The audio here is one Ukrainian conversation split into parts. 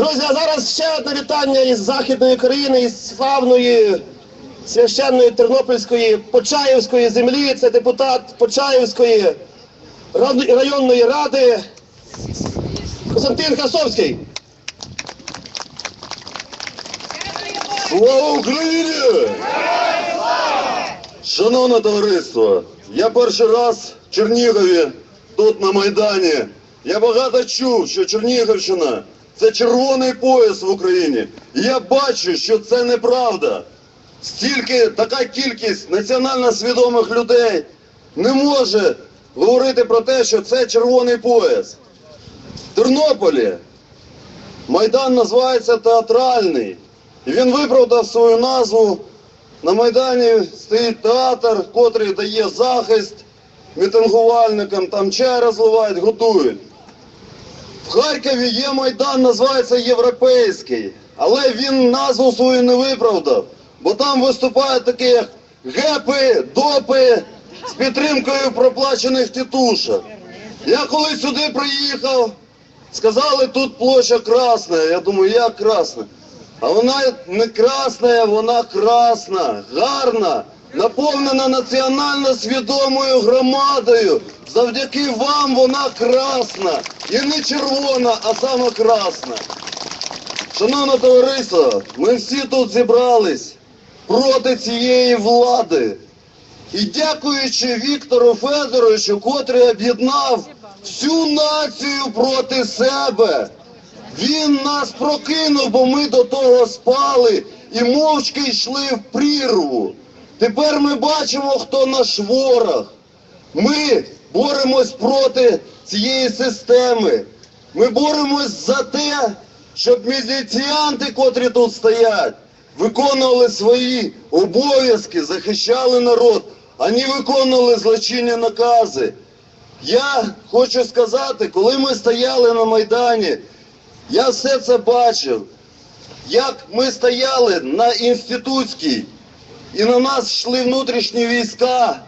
Друзі, а зараз ще одне вітання із Західної України, із славної священної Тернопільської Почаївської землі. Це депутат Почаївської районної ради Костянтин Красовський. Слава Україні! Шановне товариство, я перший раз в Чернігові, тут на Майдані. Я багато чув, що Чернігівщина це червоний пояс в Україні. І я бачу, що це неправда. Стільки, така кількість національно свідомих людей не може говорити про те, що це червоний пояс. В Тернополі Майдан називається театральний. І він виправдав свою назву. На Майдані стоїть театр, котрий дає захист мітингувальникам, там чай розливають, готують. В Харкові є Майдан, називається Європейський, але він назву свою не виправдав, бо там виступають такі як гепи, допи з підтримкою проплачених тітушок. Я коли сюди приїхав, сказали, тут площа красна. Я думаю, як красна? А вона не красна, вона красна, гарна, наповнена національно свідомою громадою. Завдяки вам вона красна. І не червона, а саме красна. Шановне товариство, ми всі тут зібрались проти цієї влади. І дякуючи Віктору Федоровичу, котрий об'єднав всю націю проти себе. Він нас прокинув, бо ми до того спали і мовчки йшли в прірву. Тепер ми бачимо, хто наш ворог. Ми боремось проти цієї системи. Ми боремось за те, щоб міліціянти, котрі тут стоять, виконували свої обов'язки, захищали народ, а не виконували злочинні накази. Я хочу сказати, коли ми стояли на Майдані, я все це бачив, як ми стояли на інститутській, і на нас йшли внутрішні війська.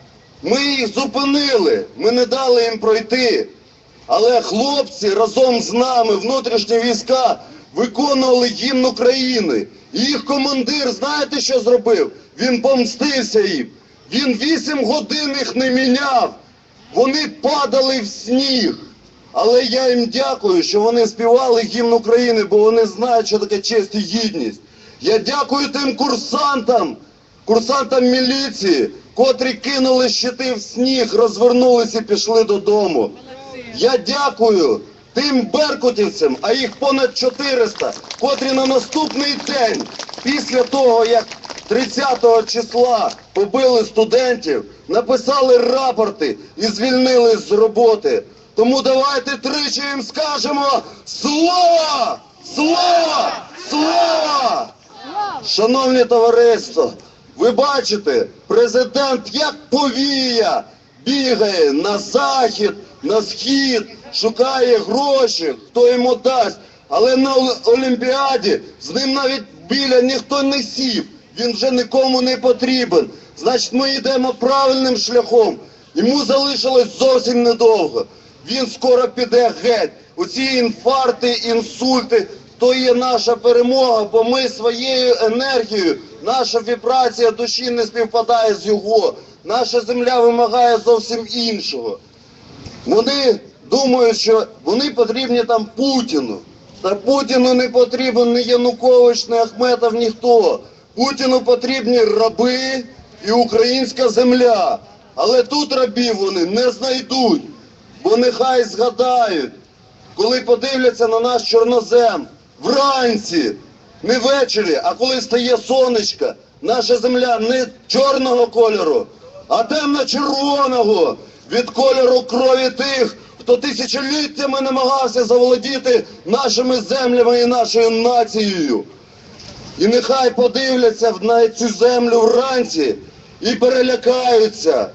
Ми їх зупинили, ми не дали їм пройти. Але хлопці разом з нами, внутрішні війська, виконували гімн України. Їх командир, знаєте, що зробив? Він помстився їм. Він вісім годин їх не міняв. Вони падали в сніг. Але я їм дякую, що вони співали гімн України, бо вони знають, що таке честь і гідність. Я дякую тим курсантам, курсантам міліції, котрі кинули щити в сніг, розвернулися і пішли додому. Я дякую тим беркутівцям, а їх понад 400, котрі на наступний день, після того, як 30 числа побили студентів, написали рапорти і звільнили з роботи. Тому давайте тричі їм скажемо слово! Слово! Слово! Шановні товариство, ви бачите, президент як повія бігає на захід, на схід, шукає гроші, хто йому дасть. Але на Олімпіаді з ним навіть біля ніхто не сів. Він вже нікому не потрібен. Значить, ми йдемо правильним шляхом. Йому залишилось зовсім недовго. Він скоро піде геть. Оці інфаркти, інсульти, то є наша перемога, бо ми своєю енергією, наша вібрація душі не співпадає з його. Наша земля вимагає зовсім іншого. Вони думають, що вони потрібні там Путіну. Та Путіну не потрібен ні Янукович, ні Ахметов, ніхто. Путіну потрібні раби і українська земля. Але тут рабів вони не знайдуть, бо нехай згадають, коли подивляться на наш чорнозем вранці, не ввечері, а коли стає сонечко, наша земля не чорного кольору, а темно-червоного від кольору крові тих, хто тисячоліттями намагався заволодіти нашими землями і нашою нацією. І нехай подивляться на цю землю вранці і перелякаються.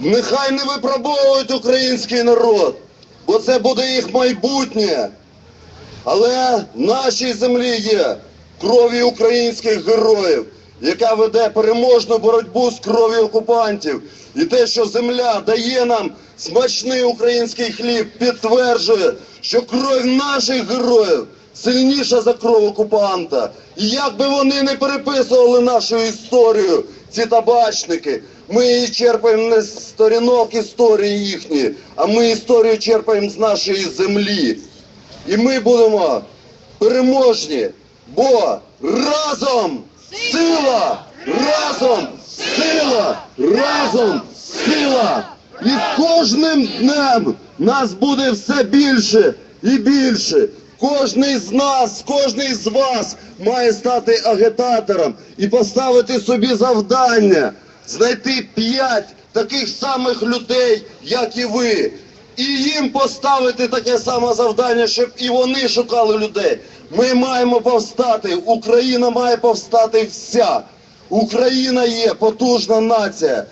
Нехай не випробовують український народ, бо це буде їх майбутнє. Але в нашій землі є крові українських героїв, яка веде переможну боротьбу з кров'ю окупантів. І те, що земля дає нам смачний український хліб, підтверджує, що кров наших героїв сильніша за кров окупанта. І як би вони не переписували нашу історію, ці табачники, ми її черпаємо не з сторінок історії їхньої, а ми історію черпаємо з нашої землі. І ми будемо переможні, бо разом сила! Разом сила! Разом сила! І кожним днем нас буде все більше і більше. Кожний з нас, кожний з вас має стати агітатором і поставити собі завдання знайти п'ять таких самих людей, як і ви. І їм поставити таке саме завдання, щоб і вони шукали людей. Ми маємо повстати. Україна має повстати вся. Україна є потужна нація.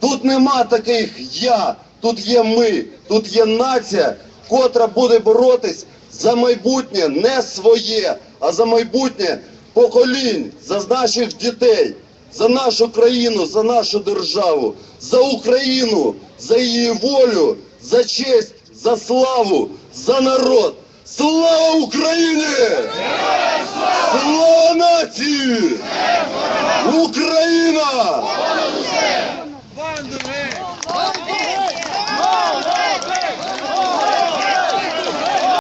Тут нема таких я, тут є ми, тут є нація, котра буде боротись за майбутнє не своє, а за майбутнє поколінь, за наших дітей, за нашу країну, за нашу державу, за Україну, за її волю, за честь, за славу, за народ. Слава Україні! Слава нації! Україна!